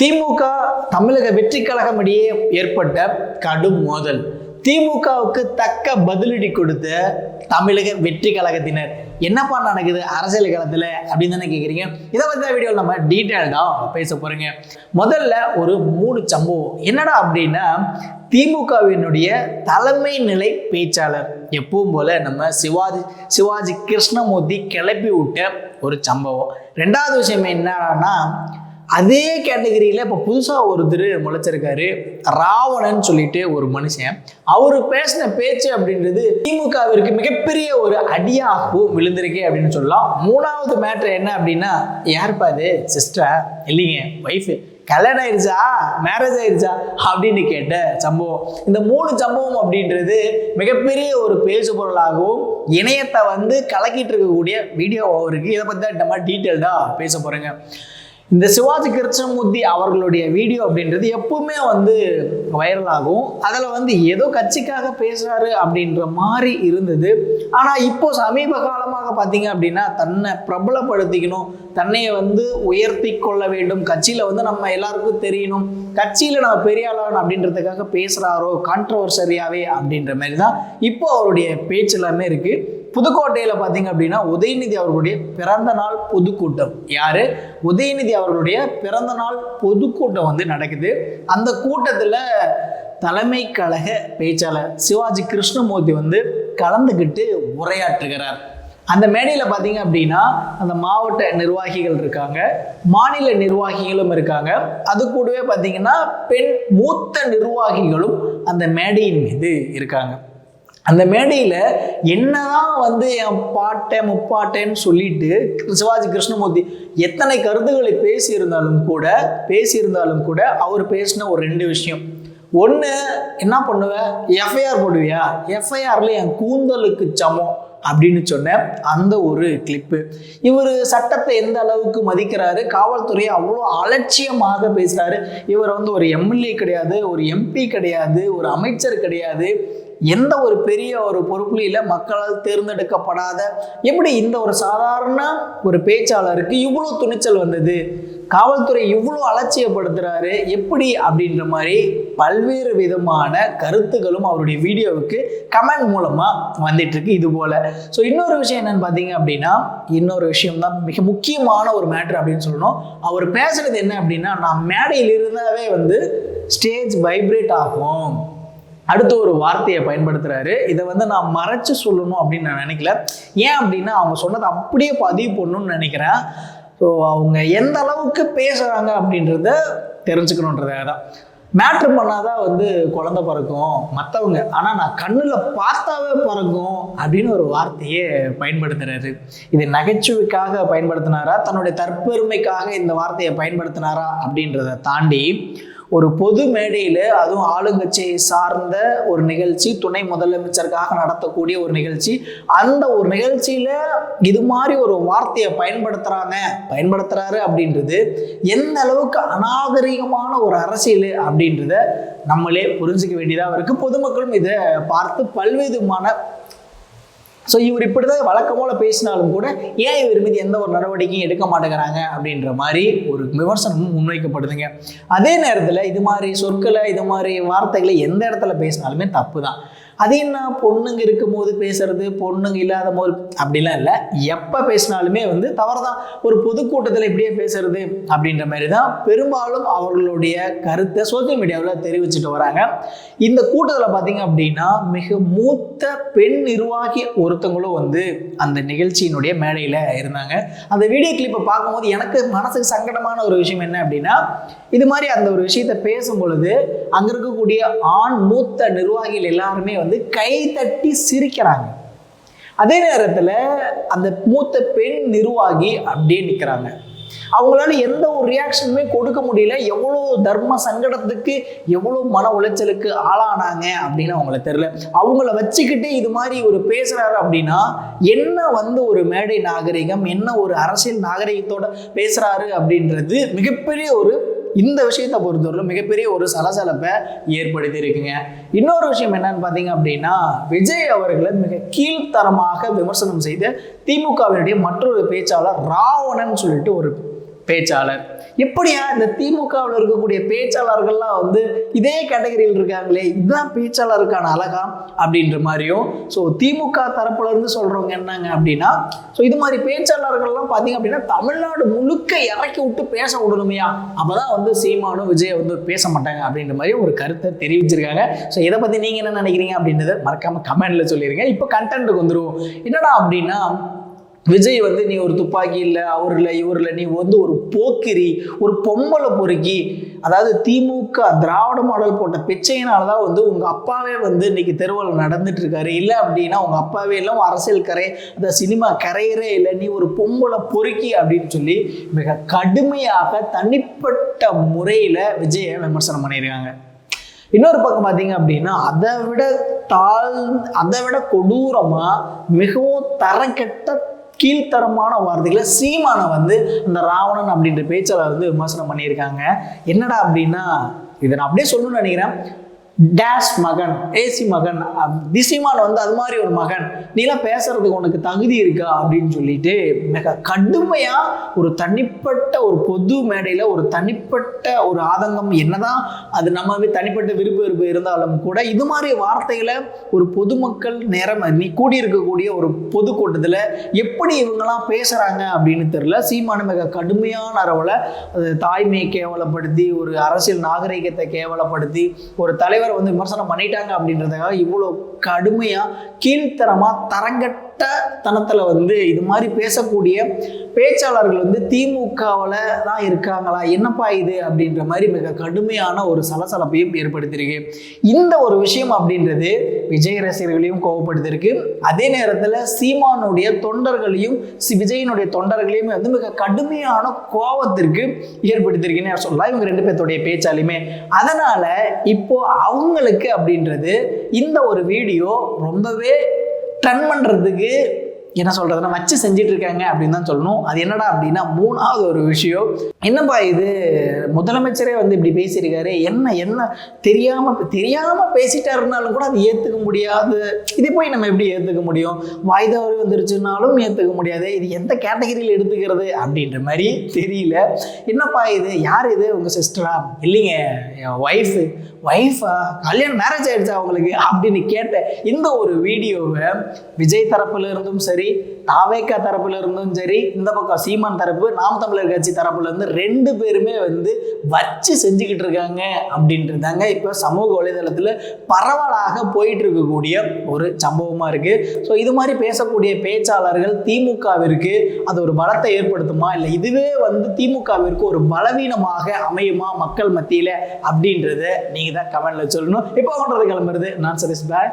திமுக தமிழக வெற்றி கழகம் இடையே ஏற்பட்ட கடும் மோதல். திமுகவுக்கு தக்க பதிலடி கொடுத்த தமிழக வெற்றி கழகத்தினர். என்னப்பா நடக்குது? அரசியல் களத்தில் அப்படின்னு தானே கேட்குறீங்க இதை பற்றி வீடியோவில் நம்ம டீட்டெயில்டாக பேச போகிறோங்க முதல்ல ஒரு மூணு சம்பவம். என்னடா அப்படின்னா திமுகவினுடைய தலைமை நிலை பேச்சாளர். எப்பவும் போல நம்ம சிவாஜி சிவாஜி கிருஷ்ணமூர்த்தி கிளப்பி விட்ட ஒரு சம்பவம். ரெண்டாவது விஷயம் என்னன்னா அதே கேட்டகரியில் இப்போ புதுசாக ஒருத்தர் முளைச்சிருக்காரு ராவணன் சொல்லிட்டு ஒரு மனுஷன். அவர் பேசின பேச்சு அப்படின்றது திமுகவிற்கு மிகப்பெரிய ஒரு அடியாகவும் விழுந்திருக்கே அப்படின்னு சொல்லலாம். மூணாவது மேட்ரு என்ன அப்படின்னா யாருப்பா அது? சிஸ்டரா இல்லைங்க ஒய்ஃபு கல்யாணம் ஆயிடுச்சா மேரேஜ் ஆயிடுச்சா அப்படின்னு கேட்ட சம்பவம். இந்த மூணு சம்பவம் அப்படின்றது மிகப்பெரிய ஒரு பேசு பொருளாகவும் இணையத்தை வந்து கலக்கிட்டு இருக்கக்கூடிய வீடியோ இருக்கு. இதை பற்றி தான் நம்ம டீட்டெயில்டாக பேச போகிறேங்க இந்த சிவாஜி கிருஷ்ணமூர்த்தி அவர்களுடைய வீடியோ அப்படின்றது எப்பவுமே வந்து வைரல் ஆகும் அதில் வந்து ஏதோ கட்சிக்காக பேசுகிறாரு அப்படின்ற மாதிரி இருந்தது. ஆனால் இப்போ சமீப காலமாக பார்த்தீங்க அப்படின்னா தன்னை பிரபலப்படுத்திக்கணும் தன்னையை வந்து உயர்த்தி கொள்ள வேண்டும். கட்சியில் வந்து நம்ம எல்லாருக்கும் தெரியணும். கட்சியில் நம்ம பெரிய ஆளாகணும் அப்படின்றதுக்காக பேசுகிறாரோ கான்ட்ரவர்சரியாவே அப்படின்ற மாதிரி தான் இப்போ அவருடைய பேச்சு எல்லாமே இருக்குது புதுக்கோட்டையில் பார்த்தீங்க அப்படின்னா உதயநிதி அவர்களுடைய பிறந்த நாள் பொதுக்கூட்டம். யாரு? உதயநிதி அவர்களுடைய பிறந்த நாள் பொதுக்கூட்டம் வந்து நடக்குது. அந்த கூட்டத்தில் தலைமை கழக பேச்சாளர் சிவாஜி கிருஷ்ணமூர்த்தி வந்து கலந்துக்கிட்டு உரையாற்றுகிறார். அந்த மேடையில் பார்த்தீங்க அப்படின்னா அந்த மாவட்ட நிர்வாகிகள் இருக்காங்க மாநில நிர்வாகிகளும் இருக்காங்க. அது கூடவே பார்த்தீங்கன்னா பெண் மூத்த நிர்வாகிகளும் அந்த மேடையின் மீது இருக்காங்க. அந்த மேடையில் என்னதான் வந்து என் பாட்டை முப்பாட்டேன்னு சொல்லிட்டு சிவாஜி கிருஷ்ணமூர்த்தி எத்தனை கருத்துக்களை பேசியிருந்தாலும் கூட பேசியிருந்தாலும் கூட அவர் பேசின ஒரு ரெண்டு விஷயம். ஒன்று என்ன பண்ணுவேன் எஃப்ஐஆர் போடுவியா? எஃப்ஐஆரில் என் கூந்தலுக்கு சமம் அப்படின்னு சொன்ன அந்த ஒரு கிளிப்பு இவர் சட்டத்தை எந்த அளவுக்கு மதிக்கிறாரு? காவல்துறையை அவ்வளோ அலட்சியமாக பேசுகிறாரு இவர் வந்து ஒரு எம்எல்ஏ கிடையாது ஒரு எம்பி கிடையாது ஒரு அமைச்சர் கிடையாது. எந்த ஒரு பெரிய ஒரு பொறுப்புலையில் மக்களால் தேர்ந்தெடுக்கப்படாத எப்படி இந்த ஒரு சாதாரண ஒரு பேச்சாளருக்கு இவ்வளோ துணிச்சல் வந்தது? காவல்துறை இவ்வளோ அலட்சியப்படுத்துறாரு? எப்படி? அப்படின்ற மாதிரி பல்வேறு விதமான கருத்துகளும் அவருடைய வீடியோவுக்கு கமெண்ட் மூலமாக வந்துட்டு இருக்கு இது போல. ஸோ இன்னொரு விஷயம் என்னன்னு பார்த்தீங்க அப்படின்னா இன்னொரு விஷயம் தான் மிக முக்கியமான ஒரு மேட்ரு அப்படின்னு சொல்லணும். அவர் பேசுறது என்ன அப்படின்னா நான் மேடையில் இருந்தாவே வந்து ஸ்டேஜ் வைப்ரேட் ஆகும். அடுத்த ஒரு வார்த்தையை பயன்படுத்துறாரு. இதை வந்து நான் மறைச்சு சொல்லணும் அப்படின்னு நான் நினைக்கல. ஏன் அப்படின்னா அவங்க சொன்னதை அப்படியே பதிவு பண்ணணும்னு நினைக்கிறேன். ஸோ அவங்க எந்த அளவுக்கு பேசுகிறாங்க அப்படின்றத தெரிஞ்சுக்கணுன்றதாக தான். மேட்ரு பண்ணாதான் வந்து குழந்தை பிறக்கும் மற்றவங்க ஆனால் நான் கண்ணில் பார்த்தாவே பிறக்கும் அப்படின்னு ஒரு வார்த்தையை பயன்படுத்துறாரு. இது நகைச்சுவைக்காக பயன்படுத்தினாரா? தன்னுடைய தற்பெருமைக்காக இந்த வார்த்தையை பயன்படுத்தினாரா அப்படின்றத தாண்டி ஒரு பொது மேடையில் அதுவும் ஆளுங்கட்சியை சார்ந்த ஒரு நிகழ்ச்சி துணை முதலமைச்சருக்காக நடத்தக்கூடிய ஒரு நிகழ்ச்சி. அந்த ஒரு நிகழ்ச்சியில் இது மாதிரி ஒரு வார்த்தையை பயன்படுத்துகிறாங்க பயன்படுத்துகிறாரு அப்படின்றது எந்த அளவுக்கு அநாகரிகமான ஒரு அரசியல் அப்படின்றத நம்மளே புரிஞ்சுக்க வேண்டியதாக இருக்குது பொதுமக்களும் இதை பார்த்து பல்வேறுமான ஸோ இவர் இப்படி தான் வழக்கமோல பேசினாலும் கூட ஏன் இவர் மீது எந்த ஒரு நடவடிக்கையும் எடுக்க மாட்டேங்கிறாங்க அப்படின்ற மாதிரி ஒரு விமர்சனமும் முன்வைக்கப்படுதுங்க. அதே நேரத்தில் இது மாதிரி சொற்களை இது மாதிரி வார்த்தைகளை எந்த இடத்துல பேசினாலுமே தப்பு தான் அது என்ன பொண்ணுங்க இருக்கும்போது பேசுறது பொண்ணுங்க இல்லாத போது அப்படிலாம் இல்லை. எப்போ பேசினாலுமே வந்து தவறுதான். ஒரு பொதுக்கூட்டத்தில் இப்படியே பேசுறது அப்படின்ற மாதிரி தான் பெரும்பாலும் அவர்களுடைய கருத்தை சோசியல் மீடியாவில் தெரிவிச்சுட்டு வராங்க. இந்த கூட்டத்தில் பார்த்தீங்க அப்படின்னா மிக மூத்த பெண் நிர்வாகி ஒருத்தவங்களும் வந்து அந்த நிகழ்ச்சியினுடைய மேடையில் இருந்தாங்க. அந்த வீடியோ கிளிப்பை பார்க்கும்போது எனக்கு மனசுக்கு சங்கடமான ஒரு விஷயம் என்ன அப்படின்னா இது மாதிரி அந்த ஒரு விஷயத்தை பேசும் பொழுது அங்கே இருக்கக்கூடிய ஆண் மூத்த நிர்வாகிகள் எல்லாருமே வந்து கை தட்டி சிரிக்கிறாங்க. அதே நேரத்தில் அந்த மூத்த பெண் நிர்வாகி அப்படியே நிற்கிறாங்க அவங்களால எந்த ஒரு ரியாக்ஷனுமே கொடுக்க முடியல. எவ்வளோ தர்ம சங்கடத்துக்கு எவ்வளோ மன உளைச்சலுக்கு ஆளானாங்க அப்படின்னு அவங்கள தெரில அவங்கள வச்சுக்கிட்டு இது மாதிரி ஒரு பேசுகிறாரு அப்படின்னா என்ன வந்து ஒரு மேடை நாகரிகம் என்ன ஒரு அரசியல் நாகரிகத்தோட பேசுகிறாரு அப்படின்றது மிகப்பெரிய ஒரு இந்த விஷயத்தை பொறுத்தவரையிலும் மிகப்பெரிய ஒரு சலசலப்பை ஏற்படுத்தி இருக்குங்க இன்னொரு விஷயம் என்னன்னு பார்த்தீங்க அப்படின்னா விஜய் அவர்களை மிக கீழ்த்தரமாக விமர்சனம் செய்த திமுகவினுடைய மற்றொரு பேச்சாளர் ராவணன் சொல்லிட்டு ஒரு பேச்சாளர். எப்படியா இந்த திமுகவில் இருக்கக்கூடிய பேச்சாளர்கள்லாம் வந்து இதே கேட்டகரியில் இருக்காங்களே இதுதான் பேச்சாளருக்கான அழகா அப்படின்ற மாதிரியும் ஸோ திமுக தரப்புல இருந்து சொல்றவங்க என்னங்க அப்படின்னா ஸோ இது மாதிரி பேச்சாளர்கள்லாம் பார்த்தீங்க அப்படின்னா தமிழ்நாடு முழுக்க இறக்கி விட்டு பேச விடணுமையா? அப்பதான் வந்து சீமானும் விஜய் வந்து பேச மாட்டாங்க அப்படின்ற மாதிரி ஒரு கருத்தை தெரிவிச்சிருக்காங்க. ஸோ இதை பத்தி நீங்க என்ன நினைக்கிறீங்க அப்படின்றத மறக்காம கமெண்ட்ல சொல்லிருங்க. இப்போ கண்டென்ட்டுக்கு வந்துடுவோம் என்னடா அப்படின்னா விஜய் வந்து நீ ஒரு துப்பாக்கி இல்லை அவர் இல்லை இவர் இல்லை நீ வந்து ஒரு போக்கிரி ஒரு பொம்பளை பொறுக்கி. அதாவது திமுக திராவிட மாடல் போட்ட பிச்சையினால தான் வந்து உங்கள் அப்பாவே வந்து இன்னைக்கு தெருவில் நடந்துட்டு இருக்காரு இல்லை அப்படின்னா உங்கள் அப்பாவே இல்லை அரசியல் கரை அந்த சினிமா கரையரே இல்லை. நீ ஒரு பொம்பளை பொறுக்கி அப்படின்னு சொல்லி மிக கடுமையாக தனிப்பட்ட முறையில் விஜயை விமர்சனம் பண்ணியிருக்காங்க. இன்னொரு பக்கம் பார்த்தீங்க அப்படின்னா அதை விட தாழ் அதை விட கொடூரமாக மிகவும் தரக்கெட்ட கீழ்த்தரமான வார்த்தைகளை சீமானை வந்து இந்த ராவணன் அப்படின்ற பேச்சாளர் வந்து விமர்சனம் பண்ணியிருக்காங்க. என்னடா அப்படின்னா இதை நான் அப்படியே சொல்லணும்னு நினைக்கிறேன். டேஷ் மகன் ஏசி மகன். அப்~ திசைமான் வந்து அது மாதிரி ஒரு மகன். நீலாம் பேசுறதுக்கு உனக்கு தகுதி இருக்கா அப்படின்னு சொல்லிட்டு மிக கடுமையா ஒரு தனிப்பட்ட ஒரு பொது மேடையில ஒரு தனிப்பட்ட ஒரு ஆதங்கம் என்னதான் அது நம்ம தனிப்பட்ட விருப்ப விருப்பு இருந்தாலும் கூட இது மாதிரி வார்த்தைகளை ஒரு பொதுமக்கள் நேரம் நீ கூடியிருக்கக்கூடிய ஒரு பொதுக்கூட்டத்தில் எப்படி இவங்கெல்லாம் பேசுறாங்க அப்படின்னு தெரியல. சீமானு மிக கடுமையான அளவில் அது தாய்மையை கேவலப்படுத்தி ஒரு அரசியல் நாகரிகத்தை கேவலப்படுத்தி ஒரு தலைவர் வந்து விமர்சனம் பண்ணிட்டாங்க அப்படின்றதுக்காக இவ்வளோ கடுமையாக கீழ்த்தரமாக தரங்கட்ட தனத்தில் வந்து இது மாதிரி பேசக்கூடிய பேச்சாளர்கள் வந்து திமுகவில் தான் இருக்காங்களா? என்னப்பா இது? அப்படின்ற மாதிரி மிக கடுமையான ஒரு சலசலப்பையும் ஏற்படுத்தியிருக்கு. இந்த ஒரு விஷயம் அப்படின்றது விஜய் ரசிகர்களையும் கோவப்படுத்தியிருக்கு. அதே நேரத்தில் சீமானுடைய தொண்டர்களையும் சி- விஜயினுடைய தொண்டர்களையும் வந்து மிக கடுமையான கோவத்திற்கு ஏற்படுத்தியிருக்குன்னு சொல்லலாம்? இவங்க ரெண்டு பேர்த்துடைய பேச்சாலையுமே. அதனால் இப்போ அவங்களுக்கு அப்படின்றது இந்த ஒரு வீடியோ ரொம்பவே ஸ்டன் பண்ணுறதுக்கு என்ன சொல்கிறதுனா வச்சு செஞ்சுட்டு இருக்காங்க அப்படின்னு தான் சொல்லணும். அது என்னடா அப்படின்னா மூணாவது ஒரு விஷயம். என்னப்பா இது? முதலமைச்சரே வந்து இப்படி பேசியிருக்காரு. என்ன என்ன? தெரியாமல் தெரியாமல் பேசிட்டாருனாலும் கூட அது ஏற்றுக்க முடியாது. இதை போய் நம்ம எப்படி ஏற்றுக்க முடியும்? வாய்தா வந்துருச்சுனாலும் ஏற்றுக்க முடியாது. இது எந்த கேட்டகரியில் எடுத்துக்கிறது அப்படின்ற மாதிரி தெரியல. என்னப்பா இது? யார் இது? உங்கள் சிஸ்டரா இல்லைங்க என் ஒய்ஃபு ஒய்ஃபா கல்யாணம் மேரேஜ் ஆயிடுச்சா அவங்களுக்கு அப்படின்னு கேட்ட இந்த ஒரு வீடியோவை விஜய் தரப்புல இருந்தும் சரி தாவேக்கா தரப்புல இருந்தும் சரி இந்த பக்கம் சீமான் தரப்பு நாம் தமிழர் கட்சி தரப்புல இருந்து ரெண்டு பேருமே வந்து வச்சு செஞ்சுக்கிட்டு இருக்காங்க அப்படின்றதாங்க இப்போ சமூக வலைதளத்தில் பரவலாக போயிட்டு இருக்கக்கூடிய ஒரு சம்பவமாக இருக்கு. ஸோ இது மாதிரி பேசக்கூடிய பேச்சாளர்கள் திமுகவிற்கு அது ஒரு பலத்தை ஏற்படுத்துமா? இல்லை இதுவே வந்து திமுகவிற்கு ஒரு பலவீனமாக அமையுமா மக்கள் மத்தியில் அப்படின்றத நீங்கள் தான் கமெண்ட்ல சொல்லணும். இப்போ பண்ணுறது கிளம்புறது நான் சதீஷ் பாய்.